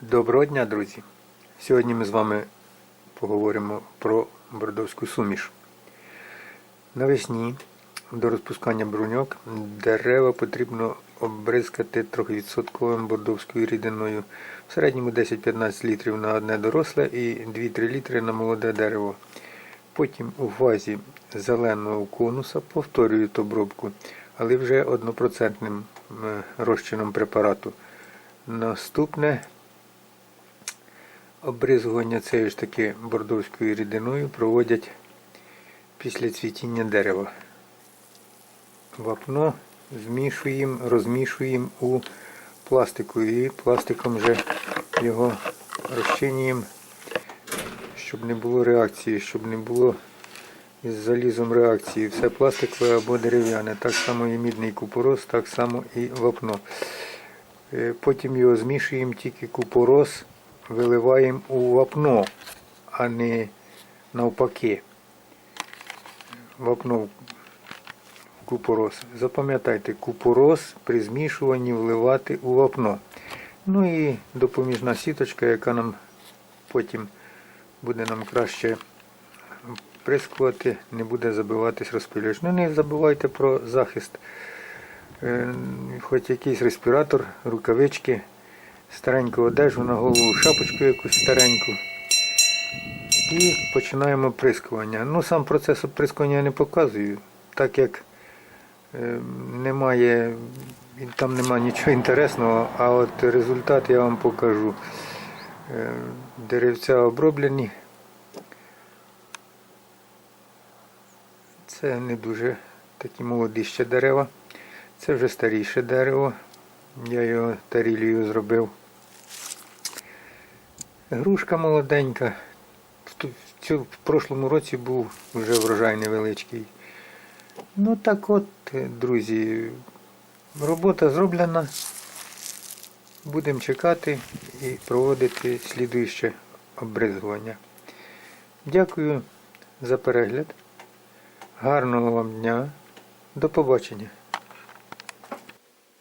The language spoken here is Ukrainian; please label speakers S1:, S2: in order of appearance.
S1: Доброго дня, друзі! Сьогодні ми з вами поговоримо про бордовську суміш. Навесні до розпускання бруньок дерева потрібно обризкати трьохвідсотковим бордовською рідиною. В середньому 10-15 літрів на одне доросле і 2-3 літри на молоде дерево. Потім у фазі зеленого конуса повторюють обробку, але вже однопроцентним е, розчином препарату. Наступне Обризування цією ж таки бордовською рідиною проводять після цвітіння дерева. Вапно змішуємо, розмішуємо у пластику і пластиком вже його розчинюємо, щоб не було реакції, щоб не було із залізом реакції. Все пластикове або дерев'яне. Так само і мідний купорос, так само і вапно. Е, Потім його змішуємо тільки купорос виливаємо у вапно, а не навпаки. Вапно в купорос. Запам'ятайте, купорос при змішуванні вливати у вапно. Ну і допоміжна сіточка, яка нам потім буде нам краще прискувати, не буде забиватись розпилювач. Ну не забувайте про захист. Е, Хоч якийсь респіратор, рукавички стареньку одежу на голову, шапочку якусь стареньку. І починаємо оприскування. Ну, сам процес оприскування я не показую, так як е, немає, там немає нічого інтересного, а от результат я вам покажу. Е, деревця оброблені. Це не дуже такі молоді ще дерева. Це вже старіше дерево. Я його тарілію зробив. Грушка молоденька. В в прошлому році був вже врожай невеличкий. Ну так от, друзі, робота зроблена. Будемо чекати і проводити слідуюче обризгування. Дякую за перегляд. Гарного вам дня. До побачення.